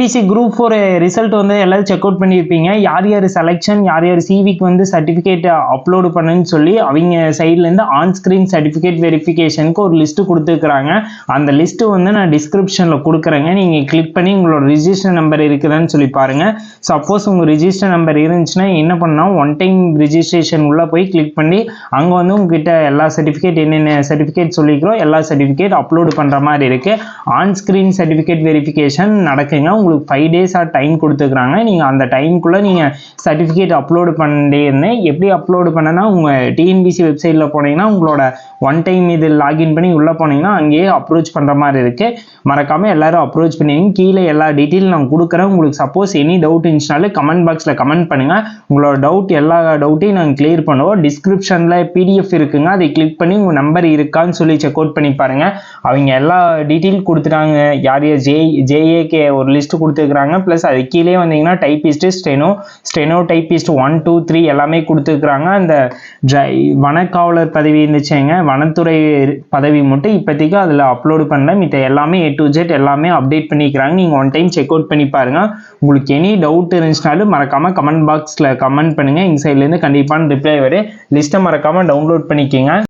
TNPSC group four result வந்து எல்லாரும் check out பண்ணியிருப்பீங்க. யார் யார் செலெக்ஷன் யார் யார் சிவிக்கு வந்து சர்டிஃபிகேட் அப்லோடு பண்ணுன்னு சொல்லி அவங்க சைட்லேருந்து ஆன் ஸ்க்ரீன் சர்டிஃபிகேட் வெரிஃபிகேஷனுக்கு ஒரு லிஸ்ட்டு கொடுத்துருக்குறாங்க. அந்த லிஸ்ட்டு வந்து நான் டிஸ்கிரிப்ஷனில் கொடுக்குறேங்க. நீங்கள் கிளிக் பண்ணி உங்களோட ரிஜிஸ்டர் நம்பர் இருக்குதான்னு சொல்லி பாருங்கள் சப்போஸ் உங்கள் ரிஜிஸ்டர் நம்பர் இருந்துச்சுன்னா என்ன பண்ணால் ஒன் டைம் ரிஜிஸ்ட்ரேஷன் உள்ளே போய் கிளிக் பண்ணி அங்கே வந்து உங்ககிட்ட எல்லா சர்டிஃபிகேட் என்னென்ன சர்டிஃபிகேட் சொல்லிக்கிறோம் எல்லா சர்டிஃபிகேட் அப்லோடு பண்ணுற மாதிரி இருக்குது ஆன் ஸ்க்ரீன் சர்டிஃபிகேட் வெரிஃபிகேஷன் நடக்குங்க. உங்களுக்கு ஃபைவ் டேஸாக டைம் கொடுத்துருக்குறாங்க. நீங்கள் அந்த டைம்குள்ளே நீங்கள் சர்டிஃபிகேட் அப்லோடு பண்ணிட்டே இருந்தேன் எப்படி அப்லோடு பண்ணனா உங்கள் டிஎன்பிசி வெப்சைட்டில் போனீங்கன்னா உங்களோட ஒன் டைம் இது லாகின் பண்ணி உள்ளே போனீங்கன்னா அங்கேயே அப்ரோச் பண்ணுற மாதிரி இருக்குது மறக்காமல் எல்லாரும் அப்ரோச் பண்ணுவீங்க கீழே எல்லா டீட்டெயில் நான் கொடுக்குறேன். உங்களுக்கு சப்போஸ் எனி டவுட் இருந்துச்சுனாலும் கமெண்ட் பாக்ஸில் கமெண்ட் பண்ணுங்கள் உங்களோட டவுட் எல்லா டவுட்டையும் நாங்கள் கிளியர் பண்ணுவோம். டிஸ்கிரிப்ஷனில் பிடிஎஃப் இருக்குங்க. அதை கிளிக் பண்ணி உங்கள் நம்பர் இருக்கான்னு சொல்லி செக் அவுட் பண்ணி பாருங்கள் அவங்க எல்லா டீட்டெயில் கொடுத்துட்டாங்க. யார் யார் ஜே ஜேஏகே ஒரு லிஸ்ட் கொடுத்துருக்குறாங்க. ப்ளஸ் அது கீழே வந்தீங்கன்னா typist steno steno typist one two three எல்லாமே கொடுத்துருக்குறாங்க. அந்த ட்ரை வனக்காவலர் பதவி இருந்துச்சுங்க. வனத்துறை பதவி மட்டும் இப்போதைக்கு அதில் அப்லோடு பண்ணல. மித்த எல்லாமே ஏ டு ஜெட் எல்லாமே அப்டேட் பண்ணிக்கிறாங்க. நீங்கள் ஒன் டைம் செக் அவுட் பண்ணி பாருங்கள் உங்களுக்கு எனி டவுட் இருந்துச்சுனாலும் மறக்காமல் கமெண்ட் பாக்ஸில் கமெண்ட் பண்ணுங்கள் எங்கள் சைட்லேருந்து கண்டிப்பான ரிப்ளை வரும். லிஸ்ட்டை மறக்காமல் டவுன்லோட் பண்ணிக்கோங்க.